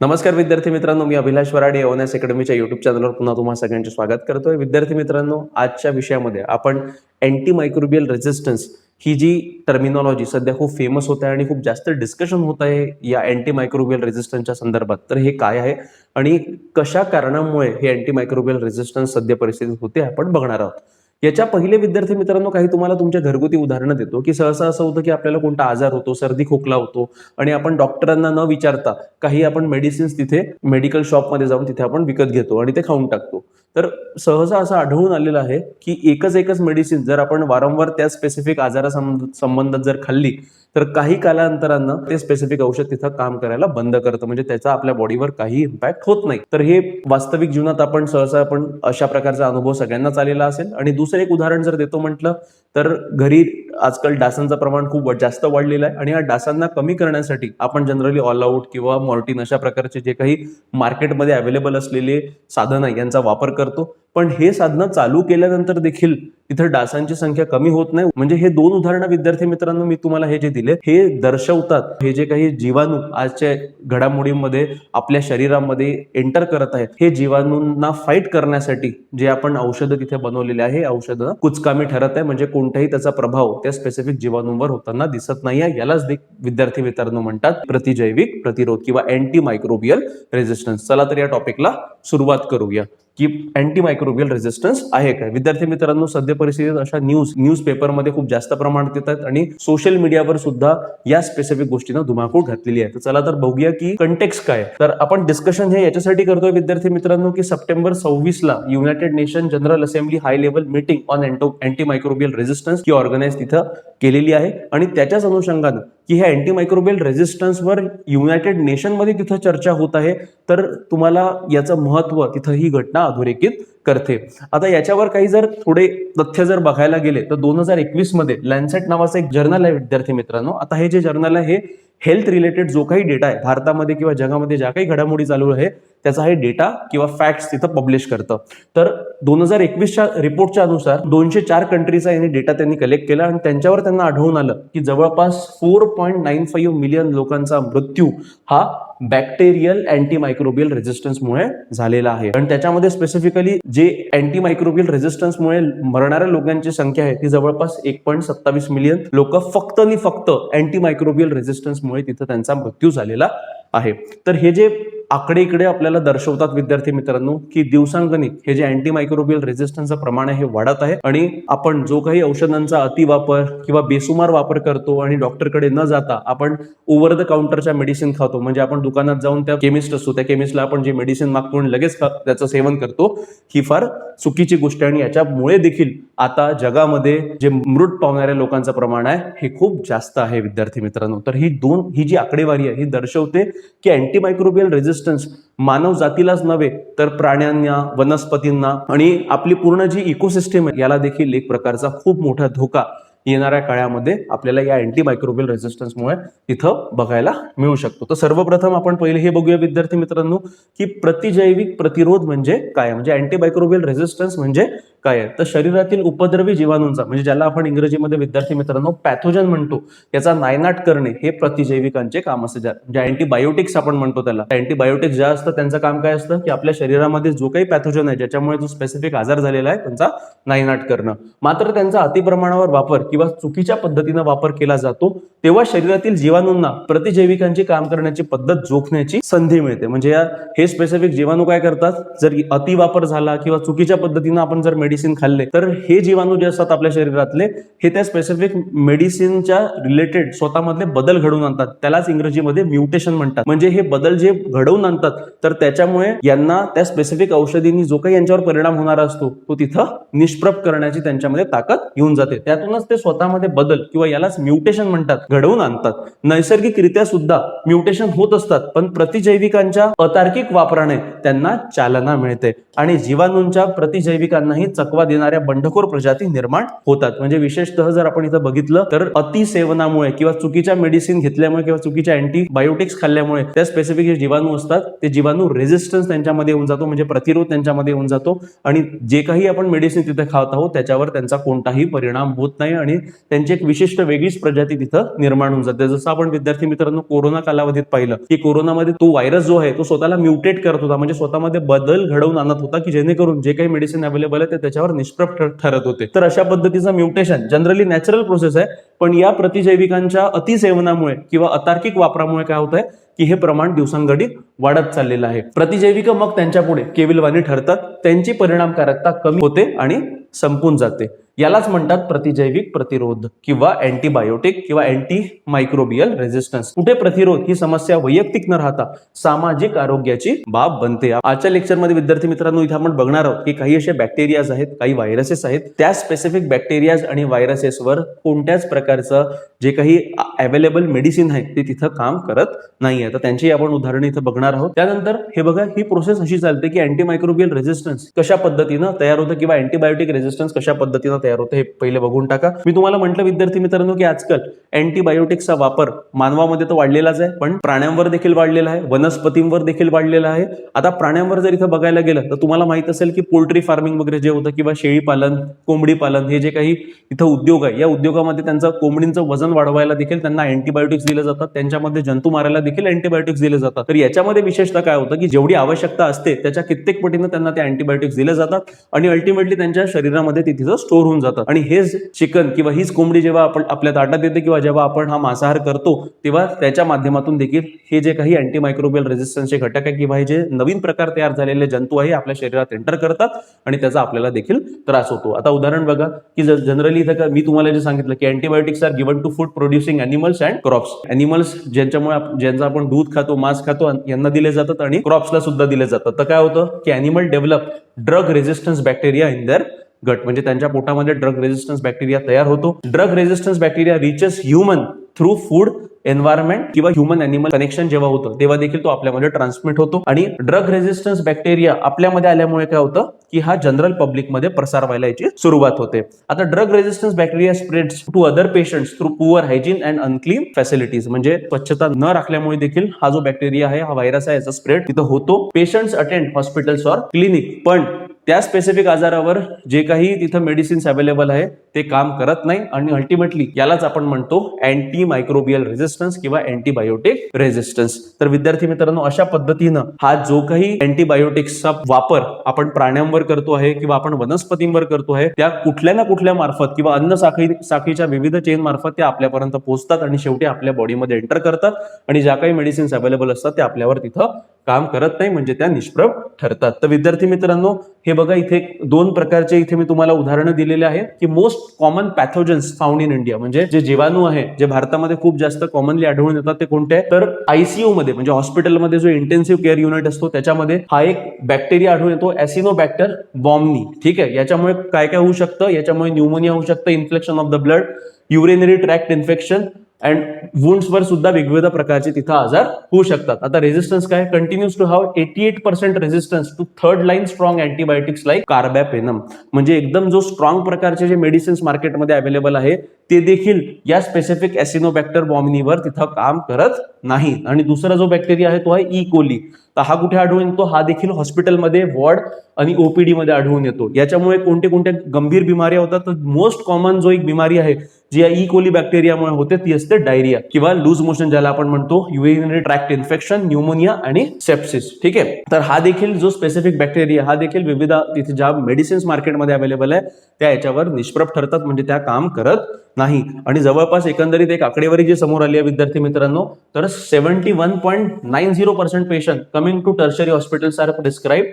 नमस्कार विद्यार्थी मित्रांनो मी अभिलाष वराडे ओनॅस अकॅडमीच्या युट्यूब चॅनलवर पुन्हा तुम्हा सगळ्यांचे स्वागत करतोय. विद्यार्थी मित्रांनो आजच्या विषयामध्ये आपण अँटी मायक्रोबियल रेझिस्टन्स ही जी टर्मिनॉलॉजी सध्या खूप फेमस होत आहे आणि खूप जास्त डिस्कशन होत आहे या अँटी मायक्रोबियल रेझिस्टन्सच्या संदर्भात. तर हे काय आहे आणि कशा कारणामुळे हे अँटी मायक्रोबियल रेझिस्टन्स सध्या परिस्थितीत होते आपण बघणार आहोत. याच्या पहिले विद्यार्थी मित्रांनो काही तुम्हाला तुमच्या घरगुती उदाहरणं देतो की सहसा असं होतं की आपल्याला कोणता आजार होतो सर्दी खोकला होतो आणि आपण डॉक्टरांना न विचारता काही आपण मेडिसिन्स तिथे मेडिकल शॉपमध्ये जाऊन तिथे आपण विकत घेतो आणि ते खाऊन टाकतो. तर सहसा असं आढळून आलेलं आहे की एकच एकच मेडिसिन जर आपण वारंवार त्या स्पेसिफिक आजारा संबंधात जर खाल्ली तर काही कालांतरानं ते स्पेसिफिक औषध तिथं काम करायला बंद करतं. म्हणजे त्याचा आपल्या बॉडीवर काही इम्पॅक्ट होत नाही. तर हे वास्तविक जीवनात आपण सहसा आपण अशा प्रकारचा अनुभव सगळ्यांनाच आलेला असेल. आणि दुसरं एक उदाहरण जर देतो म्हटलं तर घरी आजकाल डासांचं प्रमाण खूप जास्त वाढलेलं आहे आणि या डासांना कमी करण्यासाठी आपण जनरली ऑल आउट किंवा मॉर्टिन अशा प्रकारचे जे काही मार्केटमध्ये अवेलेबल असलेले साधन आहे यांचा वापर करतो. पण हे साधनं चालू केल्यानंतर देखील इथं डासांची संख्या कमी होत नाही. म्हणजे हे दोन उदाहरणं विद्यार्थी मित्रांनो मी तुम्हाला हे जे दिले हे दर्शवतात. हे जे काही जीवाणू आजच्या घडामोडीमध्ये आपल्या शरीरामध्ये एंटर करत आहेत हे जीवाणूंना फाईट करण्यासाठी जे आपण औषधं तिथे बनवलेले आहे औषधं कुचकामी ठरत आहे. म्हणजे कोणताही त्याचा प्रभाव त्या स्पेसिफिक जीवाणूंवर होताना दिसत नाही आहे यालाच विद्यार्थी मित्रांनो म्हणतात प्रतिजैविक प्रतिरोध किंवा अँटी मायक्रोबियल रेझिस्टन्स चला तर या टॉपिकला सुरुवात करूया. की अँटी मायक्रोबियल रेझिस्टन्स आहे काय? विद्यार्थी मित्रांनो सध्या परिस्थितीत अशा न्यूज न्यूज पेपरमध्ये खूप जास्त प्रमाणात येतात आणि सोशल मीडियावर सुद्धा या स्पेसिफिक गोष्टीनं धुमाकूळ घातलेली आहे. तर चला तर बघूया की कंटेक्स काय आहे. तर आपण डिस्कशन हे याच्यासाठी करतोय विद्यार्थी मित्रांनो की सप्टेंबर सव्वीस ला United Nation general assembly high level meeting on anti microbial resistance he organise तिथं केलेली आहे. आणि त्याच्याच अनुषंगानं की ह्या अँटी मायक्रोबियल रेझिस्टन्सवर युनायटेड नेशनमध्ये तिथं चर्चा होत आहे. तर तुम्हाला याचं महत्त्व तिथं ही घटना अधोरेखित करते. आता याच्यावर काही जर थोडे तथ्य जर बघायला गेले तर दोन हजार एकवीसमध्ये लॅन्सेट नावाचं एक जर्नल आहे विद्यार्थी मित्रांनो. आता हे जे जर्नल आहे हे हेल्थ रिलेटेड जो काही डेटा आहे भारतामध्ये किंवा जगामध्ये ज्या काही घडामोडी चालू आहे त्याचा हे डेटा किंवा फॅक्ट्स तिथं पब्लिश करतं. तर दोन हजार एकवीसच्या रिपोर्टच्या अनुसार दोनशे चार कंट्रीचा यांनी डेटा त्यांनी कलेक्ट केला आणि त्यांच्यावर त्यांना आढळून आलं की जवळपास four point nine five million लोकांचा मृत्यू हा बॅक्टेरियल अँटी मायक्रोबियल रेझिस्टन्समुळे झालेला आहे. आणि त्याच्यामध्ये स्पेसिफिकली जे अँटी मायक्रोबियल रेझिस्टन्समुळे मरणाऱ्या लोकांची संख्या आहे ती जवळपास एक पॉईंट सत्तावीस मिलियन लोक फक्त आणि फक्त अँटी मायक्रोबियल रेझिस्टन्समुळे तिथं त्यांचा मृत्यू झालेला आहे. तर हे जे आकडे इकडे आपल्याला दर्शवतात विद्यार्थी मित्रांनो की दिवसांगणिक हे जे अँटी मायक्रोबियल रेझिस्टन्सचं प्रमाण आहे हे वाढत आहे. आणि आपण जो काही औषधांचा अतिवापर किंवा बेसुमार वापर करतो आणि डॉक्टरकडे न जाता आपण ओव्हर द काउंटरच्या मेडिसिन खातो म्हणजे आपण दुकानात जाऊन त्या केमिस्ट असतो त्या केमिस्टला आपण जे मेडिसिन मागतो आणि लगेच खा- त्याचं सेवन करतो ही फार चुकीची गोष्ट आहे. आणि याच्यामुळे देखील आता जगामध्ये जे मृत पावणाऱ्या लोकांचं प्रमाण आहे हे खूप जास्त आहे विद्यार्थी मित्रांनो. तर ही दोन ही जी आकडेवारी आहे ही दर्शवते की अँटी मायक्रोबियल रेझिस्टन्स मानव जातीलाच नव्हे तर प्राण्यांना वनस्पतींना आणि आपली पूर्ण जी इकोसिस्टम आहे याला देखील एक प्रकारचा खूप मोठा धोका येणाऱ्या काळामध्ये आपल्याला या अँटी मायक्रोबियल रेझिस्टन्समुळे तिथं बघायला मिळू शकतो. तर सर्वप्रथम आपण पहिले हे बघूया विद्यार्थी मित्रांनो की प्रतिजैविक प्रतिरोध म्हणजे काय? म्हणजे अँटीमायक्रोबियल रेझिस्टन्स म्हणजे काय आहे? तर शरीरातील उपद्रवी जीवाणूंचा म्हणजे ज्याला आपण इंग्रजीमध्ये विद्यार्थी मित्रांनो पॅथोजन म्हणतो याचा नायनाट करणे हे प्रतिजैविकांचे काम असते. ज्या- म्हणजे अँटीबायोटिक्स आपण म्हणतो त्याला. अँटीबायोटिक्स ज्या असतं त्यांचं काम काय असतं? की आपल्या शरीरामध्ये जो काही पॅथोजन आहे ज्याच्यामुळे जो स्पेसिफिक आजार झालेला आहे त्यांचा नायनाट करणं. मात्र त्यांचा अतिप्रमाणावर वापर किंवा चुकीच्या पद्धतीनं वापर केला जातो तेव्हा शरीरातील जीवाणूंना प्रतिजैविकांची काम करण्याची पद्धत जोखण्याची संधी मिळते. म्हणजे या हे स्पेसिफिक जीवाणू काय करतात? जर अतिवापर झाला किंवा चुकीच्या पद्धतीनं आपण जर मेडिसिन खाल्ले. तर हे जीवाणू जे असतात आपल्या शरीरातले हे त्या स्पेसिफिक मेडिसिनच्या रिलेटेड स्वतःमधले बदल घडवून आणतात. त्यालाच इंग्रजीमध्ये म्युटेशन म्हणतात. म्हणजे हे बदल जे घडवून आणतात तर त्याच्यामुळे यांना त्या स्पेसिफिक औषधींनी जो काही यांच्यावर परिणाम होणार असतो तो तिथं निष्प्रभ करण्याची त्यांच्यामध्ये ताकद येऊन जाते. त्यातूनच ते स्वतःमध्ये बदल किंवा यालाच म्युटेशन म्हणतात घडवून आणतात. नैसर्गिकरित्या सुद्धा म्युटेशन होत असतात पण प्रतिजैविकांच्या अतार्किक वापराने त्यांना चालना मिळते. आणि जीवाणूंच्या प्रतिजैविकांनाही चकवा देणाऱ्या बंडखोर प्रजाती निर्माण होतात. म्हणजे विशेषतः जर आपण इथं बघितलं तर अतिसेवनामुळे किंवा चुकीच्या मेडिसिन घेतल्यामुळे किंवा चुकीच्या अँटीबायोटिक्स खाल्ल्यामुळे त्या स्पेसिफिक जे जीवाणू असतात ते जीवाणू रेझिस्टन्स त्यांच्यामध्ये येऊन जातो म्हणजे प्रतिरोध त्यांच्यामध्ये येऊन जातो. आणि जे काही आपण मेडिसिन तिथे खात आहोत त्याच्यावर त्यांचा कोणताही परिणाम होत नाही आणि त्यांची एक विशिष्ट वेगळीच प्रजाती तिथं निर्माण होऊन जाते. जसं आपण विद्यार्थी मित्रांनो कोरोना कालावधीत पाहिलं की कोरोनामध्ये तो व्हायरस जो आहे तो स्वतःला म्युटेट करत होता. म्हणजे स्वतःमध्ये बदल घडवून आणत होता की जेणेकरून जे काही मेडिसिन अवेलेबल आहे ते त्याच्यावर निष्प्रभ ठर- ठरत होते. तर अशा पद्धतीचं म्युटेशन जनरली नॅचरल प्रोसेस आहे. पण या प्रतिजैविकांच्या अतिसेवनामुळे किंवा अतार्किक वापरामुळे काय होत आहे की हे प्रमाण दिवसांगणिक वाढत चाललेलं आहे. प्रतिजैविक मग त्यांच्या पुढे केविलवाणी ठरतात. त्यांची परिणामकारकता कमी होते आणि संपून जाते. यालाच म्हणतात प्रतिजैविक प्रतिरोध किंवा अँटीबायोटिक किंवा अँटी मायक्रोबियल रेझिस्टन्स. कुठे प्रतिरोध? ही समस्या वैयक्तिक न राहता सामाजिक आरोग्याची बाब बनते. आजच्या लेक्चरमध्ये विद्यार्थी मित्रांनो इथे आपण बघणार आहोत की काही असे बॅक्टेरियाज आहेत काही व्हायरसेस आहेत. त्या स्पेसिफिक बॅक्टेरियाज आणि व्हायरसेसवर कोणत्याच प्रकारचं जे काही अवेलेबल मेडिसिन आहे ते तिथं काम करत नाहीये. तर त्यांची आपण उदाहरणं इथं बघणार आहोत. त्यानंतर हे बघा ही प्रोसेस अशी चालते की अँटीमायक्रोबियल रेझिस्टन्स कशा पद्धतीनं तयार होतं किंवा अँटीबायोटिक रेझिस्टन्स कशा पद्धतीनं तयार होतं हे पहिले बघून टाका. मी तुम्हाला म्हटलं विद्यार्थी मित्रांनो की आजकाल अँटीबायोटिक्सचा वापर मानवामध्ये तर वाढलेलाच आहे पण प्राण्यांवर देखील वाढलेला आहे वनस्पतींवर देखील वाढलेला आहे. आता प्राण्यांवर जर इथं बघायला गेलं तर तुम्हाला माहीत असेल की पोल्ट्री फार्मिंग वगैरे जे होतं किंवा शेळी पालन कोंबडी पालन हे जे काही इथं उद्योग आहे या उद्योगामध्ये त्यांचं कोंबडींचं वजन वाढवायला देखील त्यांना अँटीबायोटिक्स दिले जातात. त्यांच्यामध्ये जंतू मारायला देखील अँटीबायोटिक्स दिले जातात. तर याच्यामध्ये विशेषतः काय होतं की जेवढी आवश्यकता असते त्याच्या कित्येक पटीनं त्यांना ते अँटीबायोटिक्स दिले जातात आणि अल्टिमेटली त्यांच्या शरीरामध्ये ते तिथं स्टोर होऊन जातात आणि हेच चिकन किंवा हीच कोंबडी जेव्हा आपण आपल्या ताटात येते किंवा जेव्हा आपण हा मांसाहार करतो तेव्हा त्याच्या माध्यमातून देखील हे जे काही अँटीमायक्रोबियल रेझिस्टन्सचे घटक आहे किंवा हे जे नवीन प्रकार तयार झालेले जंतू आहे आपल्या शरीरात एंटर करतात आणि त्याचा आपल्याला देखील त्रास होतो. आता उदाहरण बघा की जनरली इथं मी तुम्हाला जे सांगितलं की antibiotics are given to food producing animals and crops animals ज्यांच्यामुळे आप- ज्यांचं आपण दूध खातो मांस खातो यांना दिले जातात आणि क्रॉप्सला सुद्धा दिले जातात. तर काय होतं? की animal develop drug resistance bacteria in their gut म्हणजे त्यांच्या पोटामध्ये ड्रग रेझिस्टन्स बॅक्टेरिया तयार होतो. Drug resistance bacteria reaches human through food environment किंवा ह्युमन अॅनिमल कनेक्शन जेव्हा होतं तेव्हा देखील तो आपल्यामध्ये ट्रान्समिट होतो. आणि ड्रग रेझिस्टन्स बॅक्टेरिया आपल्यामध्ये आल्यामुळे काय होतं की हा जनरल पब्लिकमध्ये प्रसार व्हायला याची सुरुवात होते. आता drug resistance bacteria spread to other patients through poor hygiene and unclean facilities म्हणजे स्वच्छता न राखल्यामुळे देखील हा जो बॅक्टेरिया आहे हा व्हायरस आहे याचा स्प्रेड तिथं होतो. Patients attend hospitals or clinic पण त्या स्पेसिफिक आजारावर जे काही तिथं मेडिसिन्स अवेलेबल आहे ते काम करत नाही आणि अल्टिमेटली यालाच आपण म्हणतो अँटी मायक्रोबियल रेझिस्टन्स किंवा अँटीबायोटिक रेझिस्टन्स तर विद्यार्थी मित्रांनो अशा पद्धतीनं हा जो काही अँटीबायोटिक्सचा वापर आपण प्राण्यांवर करतो आहे किंवा आपण वनस्पतींवर करतो आहे त्या कुठल्या ना कुठल्या मार्फत किंवा अन्न साखळी साखळीच्या विविध चेन मार्फत त्या आपल्यापर्यंत पोहोचतात आणि शेवटी आपल्या बॉडीमध्ये एंटर करतात आणि ज्या काही मेडिसिन्स अवेलेबल असतात त्या आपल्यावर तिथं काम करत नाही म्हणजे त्या निष्प्रभ ठरतात. तर विद्यार्थी मित्रांनो हे बघा इथे दोन प्रकारचे इथे मी तुम्हाला उदाहरणं दिलेले आहे की most common pathogens found in India म्हणजे जे जीवाणू आहे जे भारतामध्ये खूप जास्त कॉमनली आढळून येतात ते कोणते तर आयसीयू मध्ये म्हणजे हॉस्पिटलमध्ये जो इंटेन्सिव्ह केअर युनिट असतो त्याच्यामध्ये हा एक बॅक्टेरिया आढळून येतो ऍसिनोबॅक्टर बॉम्बनी ठीक आहे? याच्यामुळे काय काय होऊ शकतं? याच्यामुळे न्यूमोनिया होऊ शकतं infection of the blood urinary tract infection and वुंड्सवर सुद्धा वेगवेगळ्या प्रकारचे तिथं आजार होऊ शकतात. आता रेझिस्टन्स काय? Continues to have eighty eight percent resistance to third line strong antibiotics like carbapenem म्हणजे एकदम जो स्ट्रॉंग प्रकारचे जे मेडिसिन्स मार्केटमध्ये अवेलेबल आहे ते देखील या स्पेसिफिक ॲसिनोबॅक्टर बॉमिनीवर तिथं काम करत नाही आणि दुसरा जो बॅक्टेरिया आहे तो आहे e. ई कोली तर हा कुठे आढळून येतो? हा देखील हॉस्पिटलमध्ये वॉर्ड आणि ओपीडी मध्ये आढळून येतो. याच्यामुळे कोणते कोणत्या गंभीर बिमाऱ्या होतात? तर मोस्ट कॉमन जो एक बिमारी आहे जी या ई कोली बॅक्टेरियामुळे होते ती असते डायरिया किंवा लूज मोशन ज्याला आपण म्हणतो युरिनरी ट्रॅक्ट इन्फेक्शन न्यूमोनिया आणि सेप्सिस ठीक आहे? तर हा देखील जो स्पेसिफिक बॅक्टेरिया हा देखील विविध तिथे ज्या मेडिसिन्स मार्केटमध्ये अवेलेबल आहे त्या याच्यावर निष्प्रभ ठरतात म्हणजे त्या काम करत नाही. आणि जवळपास एकंदरीत एक आकडेवारी जी समोर आली आहे विद्यार्थी मित्रांनो तर seventy one point nine zero percent patient coming to tertiary hospitals are prescribe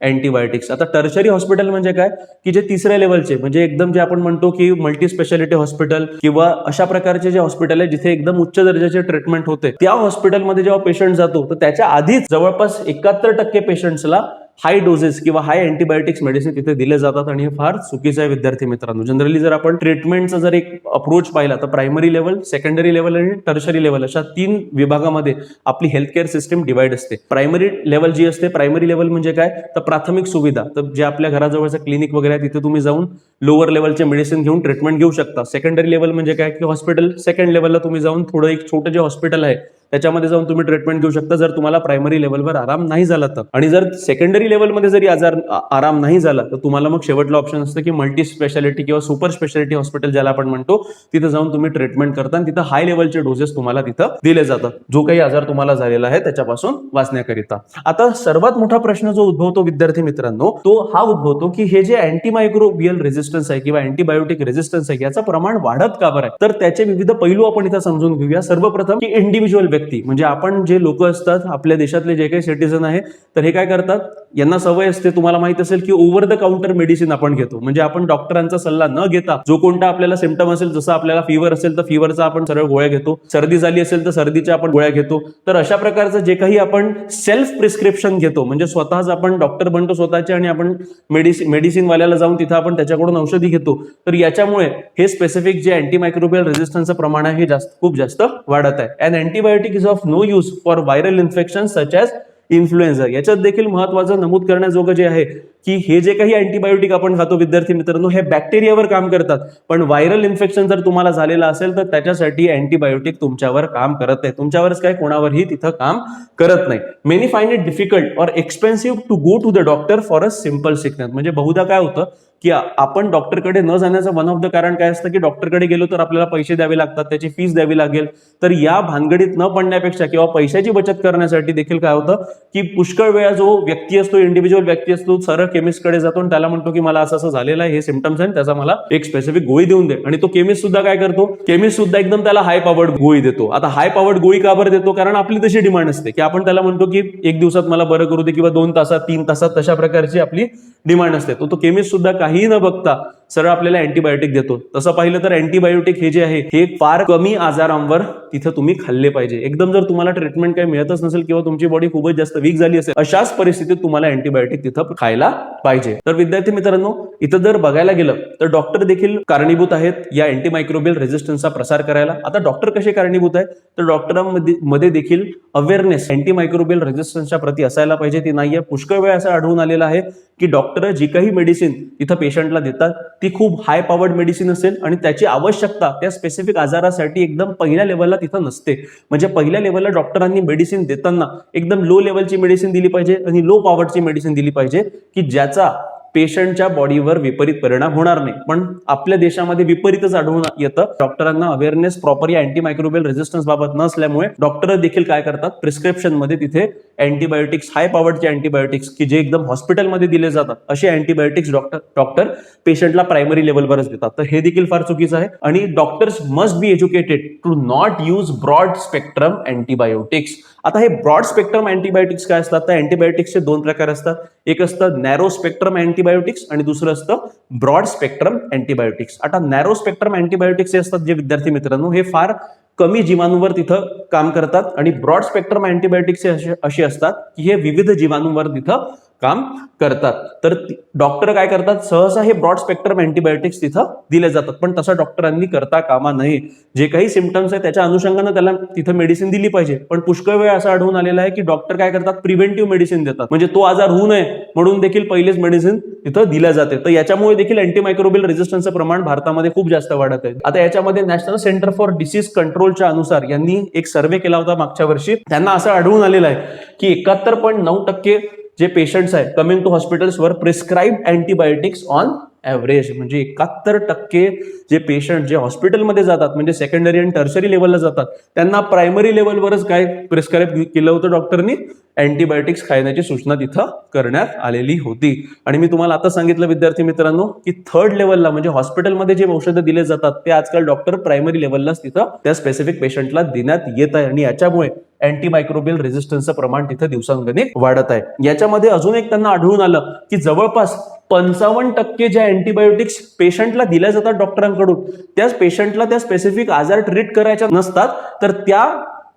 antibiotics. आता टर्शरी हॉस्पिटल म्हणजे काय? की जे तिसऱ्या लेवलचे म्हणजे एकदम जे आपण म्हणतो की मल्टी स्पेशालिटी हॉस्पिटल किंवा अशा प्रकारचे जे हॉस्पिटल आहे जिथे एकदम उच्च दर्जाचे ट्रीटमेंट होते त्या हॉस्पिटलमध्ये जेव्हा पेशंट जातो तर त्याच्या आधीच जवळपास एकाहत्तर टक्के पेशंट्सला हाय डोसेस किंवा हाय अँटीबायोटिक्स मेडिसिन तिथे दिले जातात आणि हे फार चुकीचं आहे विद्यार्थी मित्रांनो. जनरली जर आपण ट्रीटमेंटचा जर एक अप्रोच पाहिला तर प्रायमरी लेवल सेकंडरी लेवल आणि टर्शरी लेवल अशा तीन विभागामध्ये आपली हेल्थ केअर सिस्टीम डिवाइड असते. प्रायमरी लेवल जी असते प्रायमरी लेवल म्हणजे काय? तर प्राथमिक सुविधा. तर जे आपल्या घराजवळचं क्लिनिक वगैरे आहे तिथे तुम्ही जाऊन लोअर लेवलचे मेडिसिन घेऊन ट्रीटमेंट घेऊ शकता. सेकंडरी लेवल म्हणजे काय? की हॉस्पिटल सेकंड लेवलला तुम्ही जाऊन थोडं एक छोटं जे हॉस्पिटल आहे त्याच्यामध्ये जाऊन तुम्ही ट्रीटमेंट घेऊ शकता. जर तुम्हाला प्रायमरी लेवलवर आराम नाही झाला तर. आणि जर सेकंडरी लेवलमध्ये जरी आजार आराम नाही झाला तर तुम्हाला मग शेवटला ऑप्शन असतं की मल्टी स्पेशालिटी किंवा सुपर स्पेशालिटी हॉस्पिटल ज्याला आपण म्हणतो तिथे जाऊन तुम्ही ट्रीटमेंट करता आणि तिथं हाय लेवलचे डोसेस तुम्हाला तिथं दिले जातात. जो काही आजार तुम्हाला झालेला आहे त्याच्यापासून वाचण्याकरिता. आता सर्वात मोठा प्रश्न जो उद्भवतो विद्यार्थी मित्रांनो तो हा उद्भवतो की हे जे अँटीमायक्रोबियल रेजिस्टन्स आहे किंवा अँटीबायोटिक रेजिस्टन्स आहे याचं प्रमाण वाढत का बरं आहे? तर त्याचे विविध पैलू आपण इथं समजून घेऊया. सर्वप्रथम की इंडिव्हिज्युअल व्यक्ती. म्हणजे आपण जे लोक असतात आपल्या देशातले जे काही सिटीजन आहे तर हे काय करतात? यांना सवय असते तुम्हाला माहीत असेल की ओव्हर द काउंटर मेडिसिन आपण घेतो. म्हणजे आपण डॉक्टरांचा सल्ला न घेता जो कोणता आपल्याला सिमटम असेल जसं आपल्याला फिवर असेल तर फिवरचा आपण सरळ गोळ्या घेतो. सर्दी झाली असेल तर सर्दीच्या आपण गोळ्या घेतो. तर अशा प्रकारचं जे काही आपण सेल्फ प्रिस्क्रिप्शन घेतो म्हणजे स्वतःच आपण डॉक्टर बनतो स्वतःचे आणि आपण मेडिसिन मेडिसिनवाल्याला जाऊन तिथं आपण त्याच्याकडून औषधी घेतो. तर याच्यामुळे हे स्पेसिफिक जे अँटीमायक्रोबियल रेझिस्टन्सचं प्रमाण आहे हे जास्त खूप जास्त वाढत आहे. And antibiotic is of no use for viral infection such as influenza याच्यात देखील महत्वाचं नमूद करण्याजोगं जे आहे की हे जे काही अँटीबायोटिक आपण खातो विद्यार्थी मित्रांनो हे बॅक्टेरियावर काम करतात. पण व्हायरल इन्फेक्शन जर तुम्हाला झालेलं असेल तर त्याच्यासाठी अँटीबायोटिक तुमच्यावर काम करत नाही. तुमच्यावरच काय कोणावरही तिथं काम करत नाही. Many find it difficult or expensive to go to the doctor for a simple sickness म्हणजे बहुधा काय होतं की आपण डॉक्टरकडे न जाण्याचं वन ऑफ द कारण काय असतं की डॉक्टरकडे गेलो तर आपल्याला पैसे द्यावे लागतात त्याची फीस द्यावी लागेल. तर या भानगडीत न पडण्यापेक्षा किंवा पैशाची बचत करण्यासाठी देखील काय होतं की पुष्कळ वेळा जो व्यक्ती असतो इंडिव्हिज्युअल व्यक्ती असतो सरळ केमिस्टकडे जातो आणि त्याला म्हणतो की मला असं असं झालेलं आहे हे सिमटम्स आहे त्याचा मला एक स्पेसिफिक गोळी देऊन दे. आणि तो केमिस्ट सुद्धा काय करतो? केमिस्ट सुद्धा एकदम त्याला हाय पॉवर्ड गोळी देतो. आता हाय पॉवर्ड गोळी का बरं देतो? कारण आपली तशी डिमांड असते. की आपण त्याला म्हणतो की एक दिवसात मला बरं करू दे किंवा दोन तासात तीन तासात तशा प्रकारची आपली डिमांड असते. तो तो केमिस्ट सुद्धा काहीही न बघता सरळ आपल्याला अँटीबायोटिक देतो. तसं पाहिलं तर अँटीबायोटिक हे जे आहे हे फार कमी आजारांवर तिथं तुम्ही खाल्ले पाहिजे. एकदम जर तुम्हाला ट्रीटमेंट काही मिळतच नसेल किंवा तुमची बॉडी खूपच जास्त वीक झाली असेल अशाच परिस्थितीत तुम्हाला अँटीबायोटिक तिथं खायला पाहिजे. तर विद्यार्थी मित्रांनो इथं जर बघायला गेलं तर डॉक्टर देखील कारणीभूत आहेत या अँटीमायक्रोबियल रेजिस्टन्सचा प्रसार करायला. आता डॉक्टर कसे कारणीभूत आहेत? तर डॉक्टरांमध्ये मध्ये देखील अवेअरनेस अँटीमायक्रोबियल रेझिस्टन्सच्या प्रती असायला पाहिजे. ती नाहीये. पुष्कळ वेळ असं आढळून आलेलं आहे की डॉक्टर जी काही मेडिसिन तिथं पेशंटला देतात ती खूप हाय पॉवर्ड मेडिसिन असेल आणि त्याची आवश्यकता त्या स्पेसिफिक आजारासाठी एकदम पहिल्या लेवलला तिथं नसते. म्हणजे पहिल्या लेवलला डॉक्टरांनी मेडिसिन देताना एकदम लो लेवलची मेडिसिन दिली पाहिजे आणि लो पॉवरची मेडिसिन दिली पाहिजे की ज्याचा पेशंटच्या बॉडीवर विपरीत परिणाम होणार नाही. पण आपल्या देशामध्ये विपरीतच आढळून येतं. डॉक्टरांना अवेअरनेस प्रॉपर या अँटीमायक्रोबियल रेझिस्टन्स बाबत नसल्यामुळे डॉक्टर देखील काय करतात? प्रिस्क्रिप्शनमध्ये तिथे अँटीबायोटिक्स हाय पॉवरचे अँटीबायोटिक्स की जे एकदम हॉस्पिटलमध्ये दिले जातात असे अँटीबायोटिक्स डॉक्टर डॉक्टर पेशंटला प्रायमरी लेवलवरच देतात. तर हे देखील फार चुकीचं आहे. आणि doctors must be educated to not use broad spectrum antibiotics आता हे ब्रॉड स्पेक्ट्रम अँटीबायोटिक्स काय असतात? तर अँटीबायोटिक्सचे दोन प्रकार असतात. एक असतं नॅरो स्पेक्ट्रम अँटीबायोटिक्स आणि दुसरं असतं ब्रॉड स्पेक्ट्रम अँटीबायोटिक्स आता नॅरो स्पेक्ट्रम अँटीबायोटिक्स हे असतात जे विद्यार्थी मित्रांनो हे फार कमी जीवाणूंवर तिथं काम करतात. आणि ब्रॉड स्पेक्ट्रम अँटीबायोटिक्स हे असे अशी असतात की हे विविध जीवाणूंवर तिथं काम करतात. तर डॉक्टर काय करतात? सहसा हे ब्रॉड स्पेक्ट्रम अँटीबायोटिक्स तिथं दिले जातात. पण तसं डॉक्टरांनी करता कामा नये. जे काही सिमटम्स आहेत त्याच्या अनुषंगानं त्याला तिथं मेडिसिन दिली पाहिजे. पण पुष्कळ वेळ असं आढळून आलेला आहे की डॉक्टर काय करतात? प्रिव्हेंटिव्ह मेडिसिन देतात. म्हणजे तो आजार होऊ नये म्हणून देखील पहिलेच मेडिसिन तिथं दिल्या जाते. तर याच्यामुळे देखील अँटीमायक्रोबियल रेजिस्टन्सचं प्रमाण भारतामध्ये खूप जास्त वाढत आहे. आता याच्यामध्ये नॅशनल सेंटर फॉर डिसीज कंट्रोलच्या अनुसार यांनी एक सर्व्हे केला होता मागच्या वर्षी. त्यांना असं आढळून आलेलं आहे की एकाहत्तर पॉईंट नऊ टक्के जे पेशंट्स आहेत कमिंग टू हॉस्पिटल्सवर प्रिस्क्राईब अँटीबायोटिक्स ऑन ॲव्हरेज म्हणजे एकाहत्तर टक्के जे पेशंट जे हॉस्पिटलमध्ये जातात म्हणजे सेकंडरी आणि टर्सरी लेवलला जातात त्यांना प्रायमरी लेवलवरच काय प्रिस्क्राईब केलं होतं डॉक्टरनी अँटीबायोटिक्स खाण्याची सूचना तिथं करण्यात आलेली होती. आणि मी तुम्हाला आता सांगितलं विद्यार्थी मित्रांनो की थर्ड लेवलला म्हणजे हॉस्पिटलमध्ये जे औषधं दिले जातात ते आजकाल डॉक्टर प्रायमरी लेवललाच तिथं त्या स्पेसिफिक पेशंटला देण्यात येत आहे. आणि याच्यामुळे अँटीमायक्रोबियल रेझिस्टन्सचं प्रमाण तिथे दिवसांगणिक वाढत आहे. याच्यामध्ये अजून एक त्यांना आढळून आलं की जवळपास पंचावन्न टक्के ज्या अँटीबायोटिक्स पेशंटला दिल्या जातात डॉक्टरांकडून त्याच पेशंटला त्या स्पेसिफिक आजार ट्रीट करायच्या नसतात तर त्या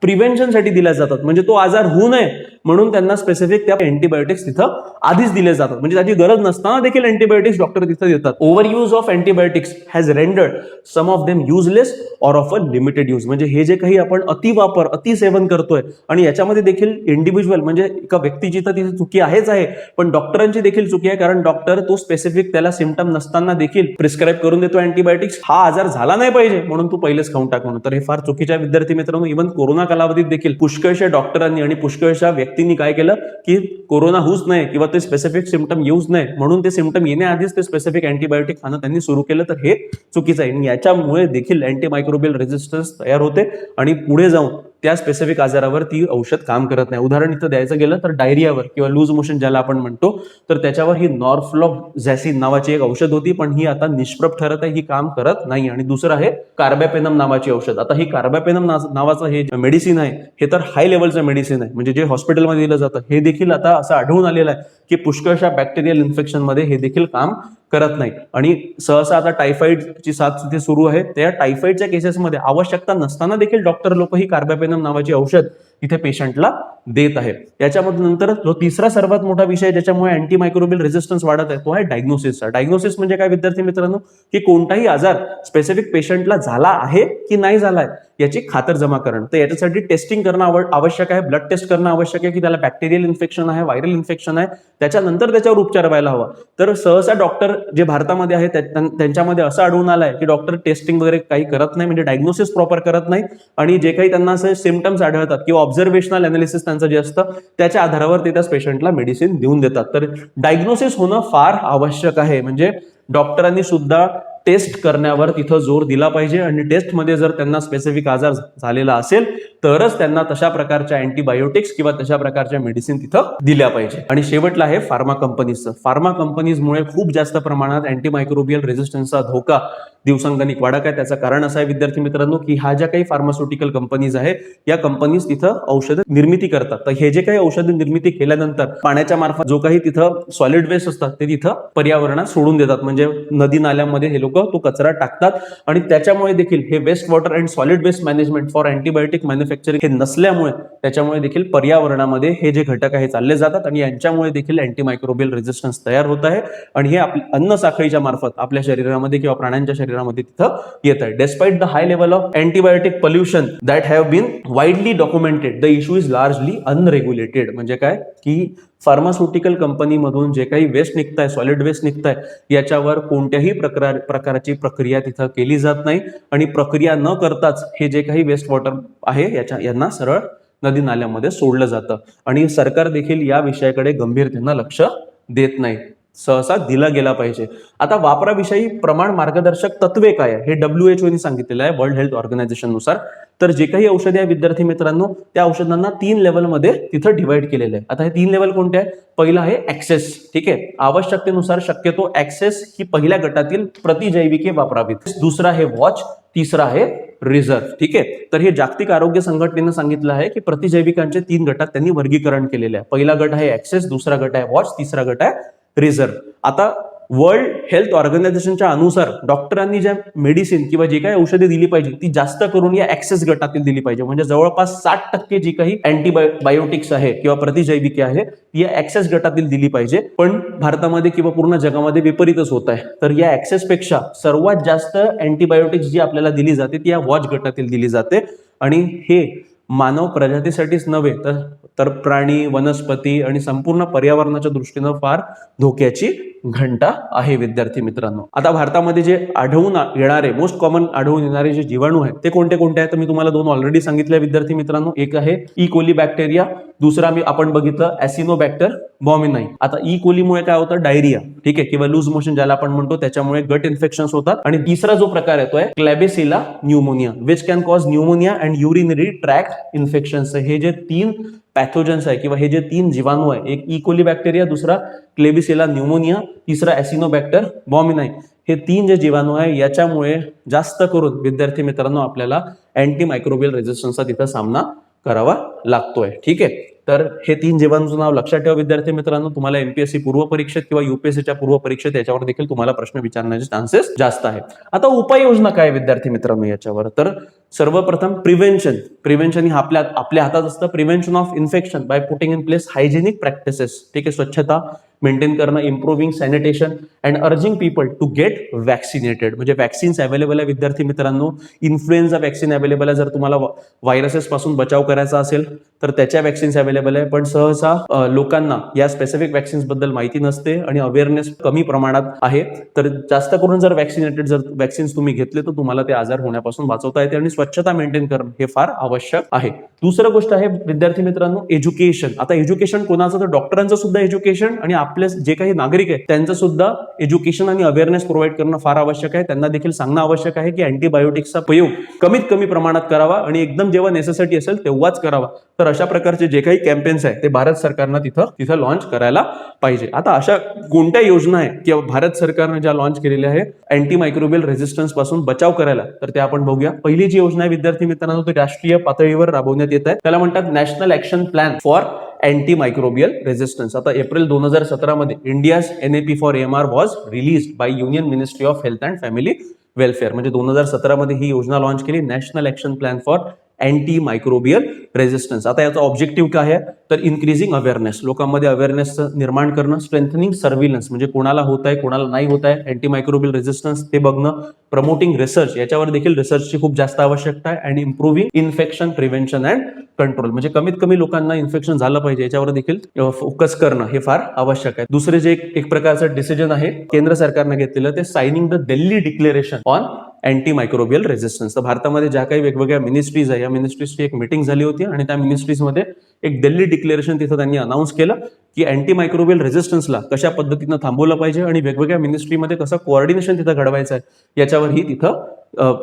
प्रिव्हेन्शनसाठी दिल्या जातात. म्हणजे तो आजार होऊ नये म्हणून त्यांना स्पेसिफिक त्या अँटीबायोटिक्स तिथं आधीच दिले जातात. म्हणजे त्याची गरज नसताना देखील अँटीबायोटिक्स डॉक्टर तिथं देतात. Over use of antibiotics has rendered some of them useless or of a limited use म्हणजे हे जे काही आपण अतिवापर अतिसेवन करतोय आणि याच्यामध्ये देखील इंडिव्हिज्युअल म्हणजे एका व्यक्तीची तर तिथे चुकी आहेच आहे पण डॉक्टरांची देखील चुकी आहे कारण डॉक्टर तो स्पेसिफिक त्याला सिमटम नसताना देखील प्रिस्क्राईब करून देतो अँटीबायोटिक्स हा आजार झाला नाही पाहिजे म्हणून तू पहिलेच खाऊन टाक म्हणून. तर हे फार चुकीच्या विद्यार्थी मित्रांनो इव्हन कोरोना कालावधीत देखील पुष्कळशा डॉक्टरांनी आणि पुष्कळशा व्यक्तींनी काय केलं की कोरोना होऊच नाही किंवा ते स्पेसिफिक सिमटम येऊच नाही म्हणून ते सिमटम येण्याआधीच ते स्पेसिफिक अँटीबायोटिक खाणं त्यांनी सुरू केलं. तर हे चुकीचं आहे. याच्यामुळे देखील अँटीमायक्रोबियल रेजिस्टन्स तयार होते. आणि पुढे जाऊन त्या स्पेसिफिक आजारावर ती औषध काम करत नाही. उदाहरण इथं द्यायचं गेलं तर डायरियावर किंवा लूज मोशन ज्याला आपण म्हणतो तर त्याच्यावर ही नॉर्फ्लॉक झॅसिन नावाची एक औषध होती पण ही आता निष्प्रभ ठरत आहे ही काम करत नाही. आणि दुसरं आहे कार्बॅपेनम नावाची औषध. आता ही कार्बॅपेनम नावाचं हे मेडिसिन आहे हे तर हाय लेवलचं मेडिसिन आहे. म्हणजे जे हॉस्पिटलमध्ये दिलं जातं हे देखील आता असं आढळून आलेलं आहे की पुष्कळशा बॅक्टेरियल इन्फेक्शनमध्ये हे देखील काम करत नाही आणि सहसा आता टायफॉइडची साथ तिथे सुरू आहे. त्या टायफॉइडच्या केसेसमध्ये आवश्यकता नसताना देखील डॉक्टर लोक ही कार्बापेनम नावाची औषध तिथे पेशंटला देत आहे. त्याच्यामध्ये नंतर जो तिसरा सर्वात मोठा विषय ज्याच्यामुळे अँटीमायक्रोबियल रेजिस्टन्स वाढत आहे तो आहे डायग्नोसिसचा डायग्नोसिस म्हणजे काय विद्यार्थी मित्रांनो? की कोणताही आजार स्पेसिफिक पेशंटला झाला आहे की नाही झाला आहे याची खातर जमा करणं. तर याच्यासाठी टेस्टिंग करणं आवश्यक आहे ब्लड टेस्ट करणं आवश्यक आहे की त्याला बॅक्टेरियल इन्फेक्शन आहे व्हायरल इन्फेक्शन आहे त्याच्यानंतर त्याच्यावर उपचार व्हायला हवा. तर सहसा डॉक्टर जे भारतामध्ये आहे त्या- त्यांच्यामध्ये असं आढळून आलंय की डॉक्टर टेस्टिंग वगैरे काही करत नाही म्हणजे डायग्नोसिस प्रॉपर करत नाही आणि जे काही त्यांना असे सिमटम्स आढळतात किंवा ऑब्झर्वेशनल अनालिसिस त्यांचं जे असतं त्याच्या आधारावर ते त्या पेशंटला मेडिसिन देऊन देतात. तर डायग्नोसिस होणं फार आवश्यक आहे. म्हणजे डॉक्टरांनी सुद्धा टेस्ट करण्यावर तिथं जोर दिला पाहिजे आणि टेस्टमध्ये जर त्यांना स्पेसिफिक आजार झालेला असेल तरच त्यांना तशा प्रकारच्या अँटीबायोटिक्स किंवा तशा प्रकारच्या मेडिसिन तिथं दिल्या पाहिजे. आणि शेवटला आहे फार्मा कंपनीजचं फार्मा कंपनीजमुळे खूप जास्त प्रमाणात अँटीमायक्रोबियल रेजिस्टन्सचा धोका दिवसांगणिक वाढत आहे. त्याचं कारण असं आहे विद्यार्थी मित्रांनो की ह्या ज्या काही फार्मास्युटिकल कंपनीज आहे या कंपनीज तिथं औषध निर्मिती करतात. तर हे जे काही औषध निर्मिती केल्यानंतर पाण्याच्या मार्फत जो काही तिथं सॉलिड वेस्ट असतात ते तिथं पर्यावरणात सोडून देतात. म्हणजे नदी नाल्यामध्ये हे लोक तो कचरा टाकतात आणि त्याच्यामुळे देखील हे waste water and solid waste management for antibiotic manufacturing हे नसल्यामुळे त्याच्यामुळे देखील पर्यावरणामध्ये हे जे घटक आहे चालले जातात आणि यांच्यामुळे देखील अँटीमायक्रोबियल रेजिस्टन्स तयार होत आहे. आणि हे आपल्या अन्न साखळीच्या मार्फत आपल्या शरीरामध्ये किंवा प्राण्यांच्या शरीरामध्ये तिथं येत आहे. Despite the high level of antibiotic pollution that have been widely documented the issue is largely unregulated म्हणजे काय? की फार्मास्युटिकल कंपनीमधून जे काही वेस्ट निघत आहे सॉलिड वेस्ट निघत आहे याच्यावर कोणत्याही प्रकार प्रकारची प्रक्रिया तिथं केली जात नाही. आणि प्रक्रिया न करताच हे जे काही वेस्ट वॉटर आहे याच्या यांना सरळ नदी नाल्यामध्ये सोडलं जातं. आणि सरकार देखील या विषयाकडे गंभीरतेनं लक्ष देत नाही. सहसा दिला गेला पाहिजे. आता वापराविषयी प्रमाण मार्गदर्शक तत्वे काय हे डब्ल्यू एच ओनी सांगितलेलं आहे वर्ल्ड हेल्थ ऑर्गनायझेशननुसार. तर जे काही औषधे आहे विद्यार्थी मित्रांनो त्या औषधांना तीन लेवलमध्ये तिथं डिवाइड केलेलं आहे. आता हे तीन लेवल कोणते आहे पहिलं आहे ऍक्सेस ठीक आहे? आवश्यकतेनुसार शक्यतो ऍक्सेस ही पहिल्या गटातील प्रतिजैविके वापरावीत. दुसरा आहे वॉच तिसरा आहे रिझर्व्ह ठीक आहे? तर हे जागतिक आरोग्य संघटनेनं सांगितलं आहे की प्रतिजैविकांचे तीन गटात त्यांनी वर्गीकरण केलेले आहे. पहिला गट आहे ऍक्सेस दुसरा गट आहे वॉच तिसरा गट आहे रिझर्व्ह आता वर्ल्ड हेल्थ ऑर्गनायझेशनच्या अनुसार डॉक्टरांनी ज्या मेडिसिन किंवा जे काही औषधे दिली पाहिजे ती जास्त करून या ऍक्सेस गटातील दिली पाहिजे. म्हणजे जवळपास साठ टक्के जी काही अँटीबायोटिक्स आहे किंवा प्रतिजैविके आहे ती या ऍक्सेस गटातील दिली पाहिजे. पण भारतामध्ये किंवा पूर्ण जगामध्ये विपरीतच होत आहे. तर या ऍक्सेसपेक्षा सर्वात जास्त अँटीबायोटिक्स जी आपल्याला दिली जाते ती या वॉच गटातील दिली जाते. आणि हे मानव प्रजातीसाठीच नव्हे तर तर प्राणी वनस्पती आणि संपूर्ण पर्यावरणाच्या दृष्टीनं फार धोक्याची घंटा आहे विद्यार्थी मित्रांनो. आता भारतामध्ये जे आढळून येणारे मोस्ट कॉमन आढळून येणारे जे जीवाणू आहेत ते कोणते कोणते आहेत? तर मी तुम्हाला दोन ऑलरेडी सांगितले विद्यार्थी मित्रांनो. एक आहे ई कोली बॅक्टेरिया दुसरा मी आपण बघितलं ऍसिनोबॅक्टर बॉमिनाई आता e. ई कोलीमुळे काय होतं? डायरिया ठीक आहे? किंवा लूज मोशन ज्याला आपण म्हणतो त्याच्यामुळे गट इन्फेक्शन होतात. आणि तिसरा जो प्रकार येतोय klebsiella pneumonia which can cause pneumonia and urinary track infections हे जे तीन पॅथोजन्स आहे किंवा हे जे तीन जीवाणू आहे एक e. इकोली बॅक्टेरिया दुसरा क्लेबिसेला न्यूमोनिया तिसरा ॲसिनोबॅक्टर बॉमिनाई हे तीन जे जीवाणू आहे याच्यामुळे जास्त करून विद्यार्थी मित्रांनो आपल्याला अँटी मायक्रोबियल रेझिस्टन्सचा तिथं सामना करावा लागतोय. ठीक आहे? तर हे तीन जीवांचं नाव लक्षात ठेवा विद्यार्थी मित्रांनो. तुम्हाला एमपीएससी पूर्व परीक्षेत किंवा युपीएससीच्या पूर्व परीक्षेत याच्यावर देखील तुम्हाला प्रश्न विचारण्याचे चान्सेस जास्त आहे आता उपाययोजना काय विद्यार्थी मित्रांनो याच्यावर? तर सर्वप्रथम प्रिव्हेन्शन प्रिव्हेन्शन ही आपल्या आपल्या हातात असतं. Prevention of infection by putting in place hygienic practices ठीक आहे? स्वच्छता मेंटेन करणं improving sanitation and urging people to get vaccinated म्हणजे वॅक्सिन्स अवेलेबल आहे विद्यार्थी मित्रांनो. इन्फ्लुएन्झा वॅक्सिन अवेलेबल आहे. जर तुम्हाला व्हायरसेसपासून बचाव करायचा असेल तर त्याच्या वॅक्सिन्स अवेलेबल आहे. पण सहसा लोकांना या स्पेसिफिक वॅक्सिन्सबद्दल माहिती नसते आणि अवेअरनेस कमी प्रमाणात आहे. तर जास्त करून जर वॅक्सिनेटेड जर वॅक्सिन्स तुम्ही घेतले तर तुम्हाला ते आजार होण्यापासून वाचवता येते आणि स्वच्छता मेंटेन करणं हे फार आवश्यक आहे. दुसरं गोष्ट आहे विद्यार्थी मित्रांनो एज्युकेशन आता एज्युकेशन कोणाचं? तर डॉक्टरांचं सुद्धा एज्युकेशन आणि आपले जे काही नागरिक आहेत त्यांचं सुद्धा एज्युकेशन आणि अवेअरनेस प्रोव्हाइड करणं फार आवश्यक आहे. त्यांना देखील सांगणं आवश्यक आहे की अँटीबायोटिक्सचा प्रयोग कमीत कमी प्रमाणात करावा आणि एकदम जेव्हा नेसेसिटी असेल तेव्हाच करावा. तर अशा प्रकारचे जे काही कॅम्पेन्स आहेत ते भारत सरकारनं तिथं तिथं लॉन्च करायला पाहिजे. आता अशा कोणत्या योजना आहेत किंवा भारत सरकारनं ज्या लॉन्च केलेल्या आहे अँटी मायक्रोबियल रेझिस्टन्सपासून बचाव करायला? तर ते आपण बघूया. पहिली जी योजना आहे विद्यार्थी मित्रांनो ती राष्ट्रीय पातळीवर राबवण्यात येत आहे. त्याला म्हणतात national action plan for anti microbial resistance आता एप्रिल दोन हजार सतरामध्ये India's N A P for M R was release by union ministry of health and family welfare म्हणजे दोन हजार सतरामध्ये ही योजना लॉन्च केली. National action plan for anti microbial resistance आता याचा ऑब्जेक्टिव्ह काय आहे? तर इन्क्रीजिंग अवेअरनेस लोकांमध्ये अवेअरनेस निर्माण करणं स्ट्रेंथनिंग सर्व्हिलन्स म्हणजे कोणाला होत आहे कोणाला नाही होत आहे अँटी मायक्रोबियल रेझिस्टन्स ते बघणं प्रमोटिंग रिसर्च याच्यावर देखील रिसर्चची खूप जास्त आवश्यकता आहे आणि improving infection prevention and control म्हणजे कमीत कमी लोकांना इन्फेक्शन झालं पाहिजे याच्यावर देखील फोकस करणं हे फार आवश्यक आहे. दुसरे जे एक एक प्रकारचं डिसिजन आहे केंद्र सरकारनं घेतलेलं ते signing the Delhi declaration on anti microbial resistance तर भारतामध्ये ज्या काही वेगवेगळ्या मिनिस्ट्रीज आहे या मिनिस्ट्रीजची एक मिटिंग झाली होती आणि त्या मिनिस्ट्रीजमध्ये एक दिल्ली डिक्लेरेशन तिथं त्यांनी अनाऊन्स केलं की अँटी मायक्रोबियल रेझिस्टन्सला कशा पद्धतीनं थांबवलं पाहिजे आणि वेगवेगळ्या मिनिस्ट्रीमध्ये कसं कोऑर्डिनेशन तिथं घडवायचं आहे याच्यावरही तिथं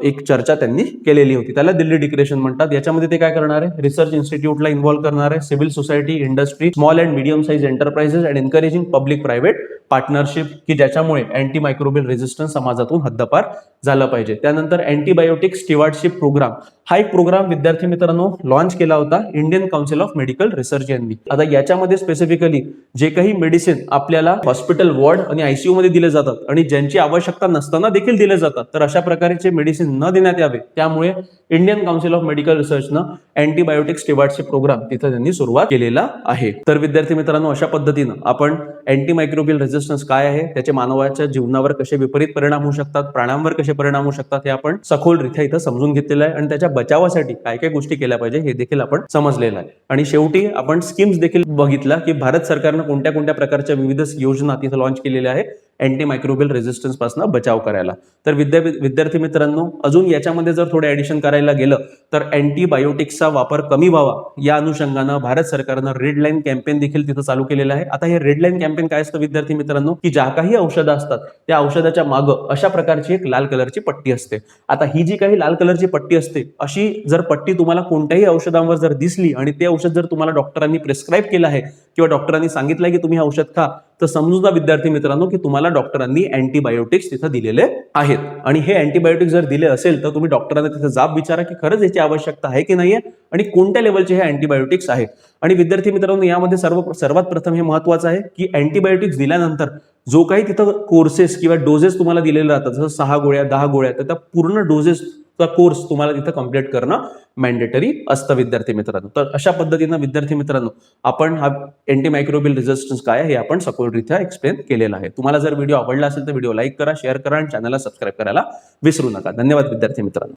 एक चर्चा त्यांनी केलेली होती. त्याला दिल्ली डिक्लेरेशन म्हणतात. याच्यामध्ये ते काय करणार आहे? रिसर्च इन्स्टिट्यूटला इन्व्हॉल्व करणार आहे. Civil society industry small and medium size enterprises and encouraging public private partnership की ज्याच्यामुळे अँटी मायक्रोबियल रेझिस्टन्स समाजातून हद्दपार झालं पाहिजे. त्यानंतर अँटीबायोटिक स्टिवार्डशिप प्रोग्राम हा एक प्रोग्राम विद्यार्थी मित्रांनो लॉन्च केला होता. Indian council of medical research यांनी. आता याच्यामध्ये स्पेसिफिकली जे काही मेडिसिन आपल्याला हॉस्पिटल वॉर्ड आणि आयसीयू मध्ये दिले जातात आणि ज्यांची आवश्यकता नसताना देखील दिले जातात तर अशा प्रकारचे मेडिसिन न देण्यात यावे त्यामुळे इंडियन काउन्सिल ऑफ मेडिकल रिसर्चनं अँटीबायोटिक स्टेवार्डचे प्रोग्राम तिथं त्यांनी सुरुवात केलेला आहे. तर विद्यार्थी मित्रांनो अशा पद्धतीनं आपण अँटीमायक्रोबियल रेझिस्टन्स काय आहे त्याचे मानवाच्या जीवनावर कसे विपरीत परिणाम होऊ शकतात प्राण्यांवर कसे परिणाम होऊ शकतात हे आपण सखोलरित्या इथं समजून घेतलेलं आहे आणि त्याच्या बचावासाठी काय काय गोष्टी केल्या पाहिजे हे देखील आपण समजलेलं आहे. आणि शेवटी आपण स्कीम्स देखील बघितला की भारत सरकारनं कोणत्या कोणत्या प्रकारच्या विविध योजना तिथं लॉन्च केलेल्या आहेत. अँटी मायक्रोबियल रेझिस्टन्सपासून बचाव करायला. तर विद्या विद्यार्थी मित्रांनो अजून याच्यामध्ये जर थोडं ऍडिशन करायला गेलं तर अँटीबायोटिक्सचा वापर कमी व्हावा या अनुषंगानं भारत सरकारनं रेड लाईन कॅम्पेन देखील तिथं चालू केलेलं आहे. आता हे रेड लाईन कॅम्पेन काय असतं विद्यार्थी मित्रांनो? की ज्या काही औषधं असतात त्या औषधाच्या मागं अशा प्रकारची एक लाल कलरची पट्टी असते. आता ही जी काही लाल कलरची पट्टी असते अशी जर पट्टी तुम्हाला कोणत्याही औषधांवर जर दिसली आणि ते औषध जर तुम्हाला डॉक्टरांनी प्रिस्क्राईब केलं आहे किंवा डॉक्टरांनी सांगितलंय की तुम्ही हे औषध खा तर समजून जा विद्यार्थी मित्रांनो की तुम्हाला डॉक्टरांनी अँटीबायोटिक्स तिथं दिलेले आहेत. आणि हे अँटीबायोटिक्स जर दिले असेल तर तुम्ही डॉक्टरांना तिथं जाब विचारा की खरंच याची आवश्यकता आहे की नाहीये आणि कोणत्या लेवलचे हे अँटीबायोटिक्स आहेत आणि विद्यार्थी मित्रांनो यामध्ये सर्व सर्वात प्रथम हे महत्वाचं आहे की अँटीबायोटिक्स दिल्यानंतर जो काही तिथं कोर्सेस किंवा डोजेस तुम्हाला दिलेले राहतात जसं सहा गोळ्या दहा गोळ्या तर त्या पूर्ण डोजेस चा कोर्स तुम्हाला तिथं कंप्लीट करणं मॅन्डेटरी असतं विद्यार्थी मित्रांनो. तर अशा पद्धतीनं विद्यार्थी मित्रांनो आपण हा अँटी मायक्रोबियल रेझिस्टन्स काय आहे हे आपण सखोलरित्या एक्सप्लेन केलेला आहे. तुम्हाला जर व्हिडिओ आवडला असेल तर व्हिडिओ लाईक करा शेअर करा आणि चॅनलला सबस्क्राईब करायला विसरू नका. धन्यवाद विद्यार्थी मित्रांनो.